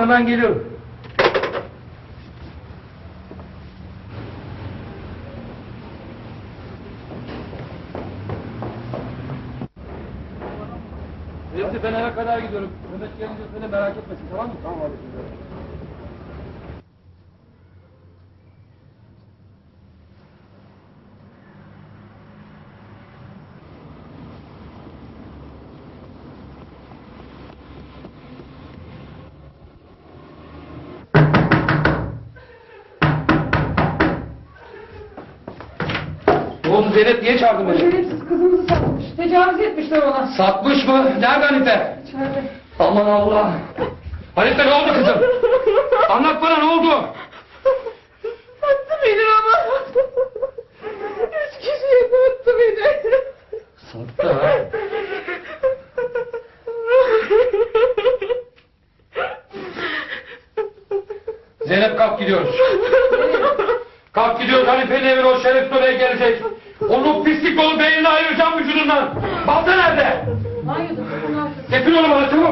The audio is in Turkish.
Hemen geliyorum. Ben eve kadar gidiyorum. Mehmet gelince seni merak etmesin tamam mı? Tamam abi. Oldu Zeynep niye çağırdın beni? Şerefsiz kızımızı satmış. Tecavüz etmişler ona. Satmış mı? Nerede Hanife? İçeride. Aman Allah. Hanife ne oldu kızım? Anlat bana ne oldu? Sattı beni ama. Üç kişiye sattı beni. Sattı ha. Zeynep kalk gidiyoruz. Kalk gidiyoruz Hanife'nin evine o şerefsiz oraya gelecek. Pislik dolu beynini ayıracağım vücudundan. Balta nerede? Bunlar. Getir onu bana çabuk.